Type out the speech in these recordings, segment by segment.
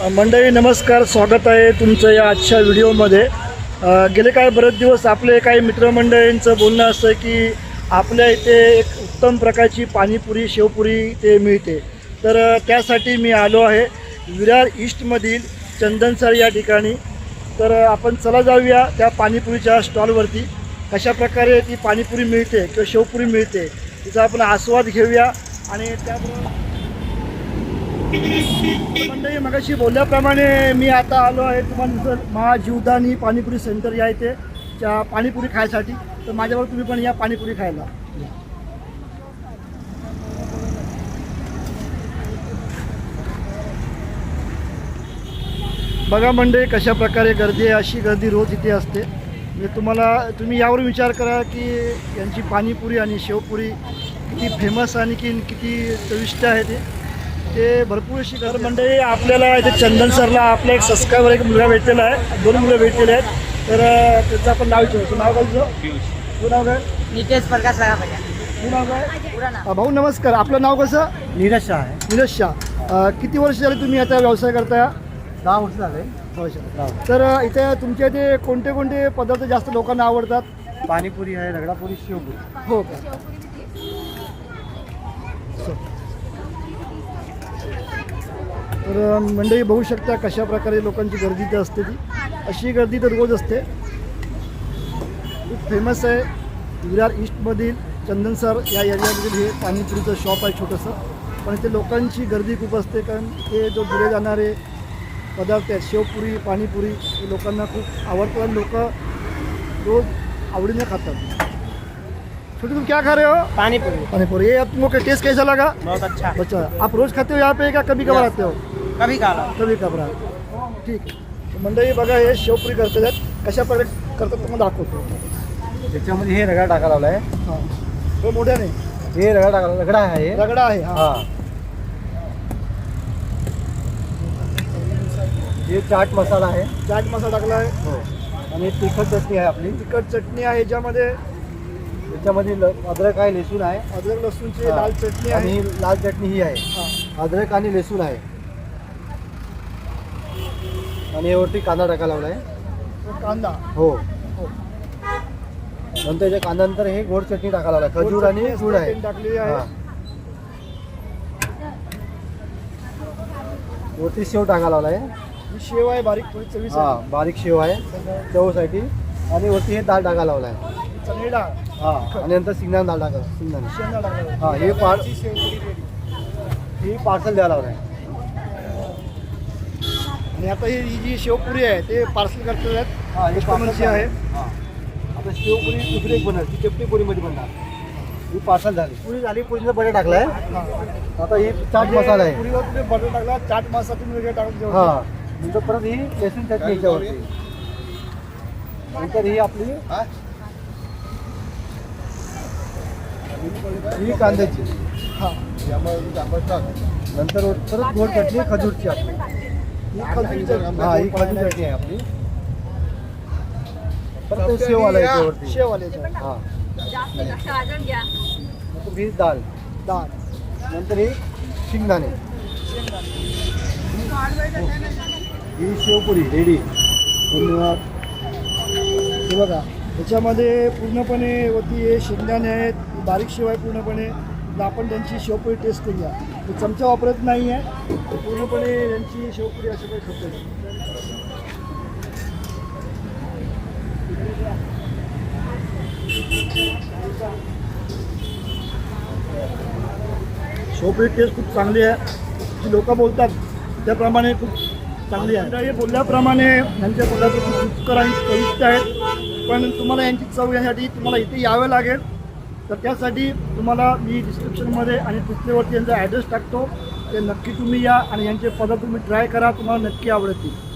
मंडळी नमस्कार स्वागत आहे तुमचं या आजच्या व्हिडिओमध्ये. गेले काय बरेच दिवस आपले काही मित्रमंडळींचं बोलणं असतं की आपल्या इथे एक उत्तम प्रकारची पाणीपुरी शेवपुरी ते मिळते. तर त्यासाठी मी आलो आहे विरार ईस्टमधील चंदनसर या ठिकाणी. तर आपण चला जाऊया त्या पाणीपुरीच्या स्टॉलवरती. कशा प्रकारे ती पाणीपुरी मिळते किंवा शेवपुरी मिळते तिचा आपण आस्वाद घेऊया आणि त्याबरोबर मंडळी मगाशी बोलल्याप्रमाणे मी आता आलो आहे तुम्हाला सर महाजीवदान ही पाणीपुरी सेंटर या इथे त्या पाणीपुरी खायसाठी. तर माझ्यावर तुम्ही पण या पाणीपुरी खायला. बघा मंडळी कशा प्रकारे गर्दी आहे अशी गर्दी रोज इथे असते. म्हणजे तुम्हाला तुम्ही यावर विचार करा की यांची पाणीपुरी आणि शेवपुरी किती फेमस आणि की किती चविष्ट आहे ते. ते भरपूर अशी घर मंडळी आपल्याला इथे चंदन सरला आपला एक सबस्क्रायबर एक मुलगा भेटलेला आहे. दोन मुलं भेटलेले आहेत. तर त्याचं आपण नाव विचारू. नाव काय तुझं? तुझं नाव काय? नितेश प्रकाश तुझं नाव काय? भाऊ नमस्कार. आपलं नाव कसं? नीरज शाह आहे. निलेश शाह. किती वर्ष झाले तुम्ही आता व्यवसाय करताय? दहा वर्ष झाले. तर इथे तुमच्या इथे कोणते कोणते पदार्थ जास्त लोकांना आवडतात? पाणीपुरी आहे रगडापुरी शेवपुरी. हो का? तर मंडळी बघू शकता कशा प्रकारे लोकांची गर्दी इथे असते ती. अशी गर्दी तर रोज असते. खूप फेमस आहे. विरार ईस्टमधील चंदनसर या एरियामधील हे पाणीपुरीचं शॉप आहे छोटंसं. पण इथे लोकांची गर्दी खूप असते कारण ते जो दिले जाणारे पदार्थ आहेत शेवपुरी पाणीपुरी हे लोकांना खूप आवडतात आणि लोक रोज आवडीने खातात. छोटे तुम क्या खा रहे हो? पानीपुरी पानीपुरी ये आप लोग का टेस्ट कैसा लगा? बहुत अच्छा. अच्छा. आप रोज खाते हो यहाँ पे का कभी कभार आते हो? कभी काला कभी कभार ठीक। मंडळी बघा हे शेवपुरी करतात. आहेत कशा प्रकारे करतात तुम्हाला दाखवतो. त्याच्यामध्ये हे रगडा टाका लावला आहे हां तो मोठ्याने हे रगडा टाका रगडा आहे. हे. रगडा आहे हा. हा. हे चाट मसाला आहे. चाट मसाला टाकला आहे. हो. आणि तिखट चटणी आहे आपली. तिखट चटणी आहे याच्यामध्ये त्याच्यामध्ये ल- अद्रक आहे लसूण आहे. अद्रक लसूणची हा. लाल चटणी आणि आहे. ही लाल चटणी ही आहे. हां. अद्रक आणि लसूण आहे. आणि यावरती कांदा टाका लावला आहे कांदा? हो. हो. नंतर याच्या कांद्यानंतर हे गोड चटणी टाका लावला आहे खजूर आणि गुळ आहे. वरती शेव टाका लावला आहे ही शेव आहे बारीक थोडी चवीस हा बारीक शेव आहे. चवसाठी. आणि वरती हे डाळ टाका लावला आहे चणे डाळ. हा आणि नंतर सिंगदाणा डाळ टाका सिंगदाणे हा हे पार शेवपुरी ready. ही पार्सल द्यायला लावलं आहे आणि आता ही जी शेवपुरी आहे ते पार्सल करतात. आहेत कस्टमरची आहे. आता शेवपुरी दुसरी एक बनणार ती चपटी पुरीमध्ये बनणार. ही पार्सल झाली. पुरी झाली पुरीचं बटाटा टाकलाय. हा. आता ही चाट मसाला आहे. पुरीवर तुम्ही बटर टाकला चाट मसाला तुम्ही वेगळे टाकून जेवण हा. नंतर परत ही लसूण चटणी याच्यावरती नंतर ही आपली ही? कांद्याची. हा. नंतर परत गोड चटणी खजूरची आपली. ही. हा ही चटणी आहे आपली. परत ते शेव आला याच्यावरती. हा. नंतर ही नंतर ही शेंगदाणे. ही. शेवपुरी रेडी. धन्यवाद. हे बघा त्याच्यामध्ये पूर्णपणे वरती हे शेंगदाणे आहेत. ही बारीक शेव आहे पूर्णपणे. तर आपण त्यांची शेवपुरी टेस्ट करूया. तर चमचा वापरत नाही आहे पूर्णपणे यांची शेवपुरी अशी काही खातो शेवपुरी टेस्ट खूप चांगली आहे. जी लोक बोलतात त्याप्रमाणे खूप चांगली आहे. हे बोलल्याप्रमाणे यांच्या पदार्थ खूप रुचकर आणि चविष्ट आहेत. पण तुम्हाला यांची चव येण्यासाठी तुम्हाला इथे यावं लागेल. तर त्यासाठी तुम्हाला मी डिस्क्रिप्शनमध्ये आणि डिस्प्लेवरती यांचा ॲड्रेस टाकतो. ते नक्की तुम्ही या आणि यांचे पदार्थ तुम्ही ट्राय करा तुम्हाला नक्की आवडतील.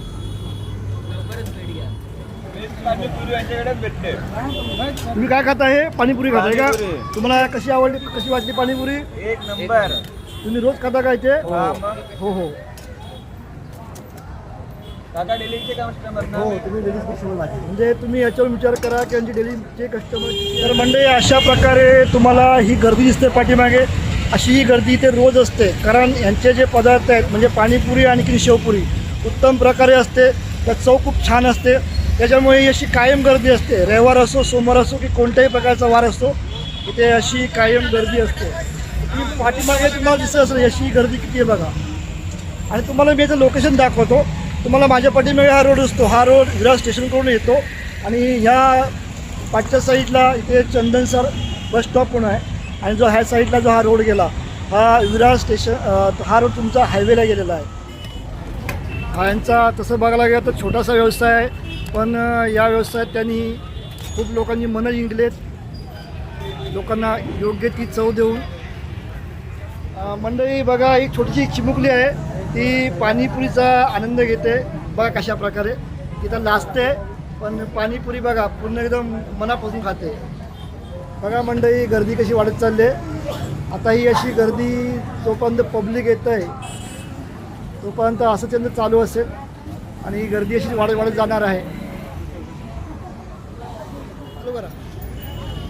तुम्ही काय खाता हे? पाणीपुरी खाताय का. तुम्हाला कशी आवडली कशी वाटली पाणीपुरी? एक नंबर. तुम्ही रोज खाता का इथे? हा. हो. काका डेलीचे कस्टमर हो तुम्ही लेडीज कस्टमर लागेल म्हणजे तुम्ही याच्यावर विचार करा की यांची डेलीचे कस्टमर तर म्हणजे अशा प्रकारे तुम्हाला ही गर्दी दिसते पाठीमागे. अशी ही गर्दी इथे रोज असते. कारण यांचे जे पदार्थ आहेत म्हणजे पाणीपुरी आणि शेवपुरी उत्तम प्रकारे असते. त्यात चव खूप छान असते. त्याच्यामुळे अशी कायम गर्दी असते. रविवार असो सोमवार असो की कोणत्याही प्रकारचा वार असतो इथे अशी कायम गर्दी असते. ती पाठीमागे तुम्हाला दिसत असेल अशी गर्दी किती आहे बघा. आणि तुम्हाला मी याचं लोकेशन दाखवतो. तुम्हाला माझ्या पाठीमागे हा रोड असतो हा रोड विरार स्टेशनकडून येतो. आणि ह्या पाठच्या साईडला इथे चंदन सर बस स्टॉप पण आहे. आणि जो ह्या साईडला जो हा रोड गेला हा विरार स्टेशन हा रोड तुमचा हायवेला गेलेला आहे. हा यांचा तसं बघायला गेलं तर छोटासा व्यवसाय आहे. पण या व्यवसायात त्यांनी खूप लोकांनी मनं जिंकलेत. लोकांना योग्य ती चव देऊन. मंडळी बघा एक छोटीशी चिमुकली आहे. ती पाणीपुरीचा आनंद घेते. बघा कशा प्रकारे. तिथं लाजते पण पाणीपुरी बघा पूर्ण एकदम मनापासून खाते. बघा मंडळी गर्दी कशी वाढत चालली आहे. आता ही अशी गर्दी जोपर्यंत पब्लिक येतं आहे तोपर्यंत असं त्यांचं चालू असेल आणि ही गर्दी अशी वाढत वाढत जाणार आहे. बरोबर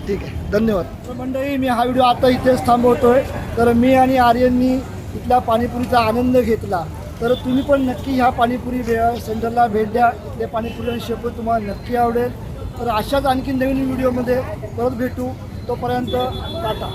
ठीक आहे. धन्यवाद. मंडळी मी हा व्हिडिओ आता इथेच आहे तर मी आणि आर्यननी इथल्या पाणीपुरीचा आनंद घेतला. तर तुम्ही पण नक्की ह्या पाणीपुरी भे सेंटरला भेट द्या. इथले पाणीपुरी शेप तुम्हाला नक्की आवडेल. तर अशाच आणखी नवीन व्हिडिओमध्ये परत भेटू. तोपर्यंत टाटा.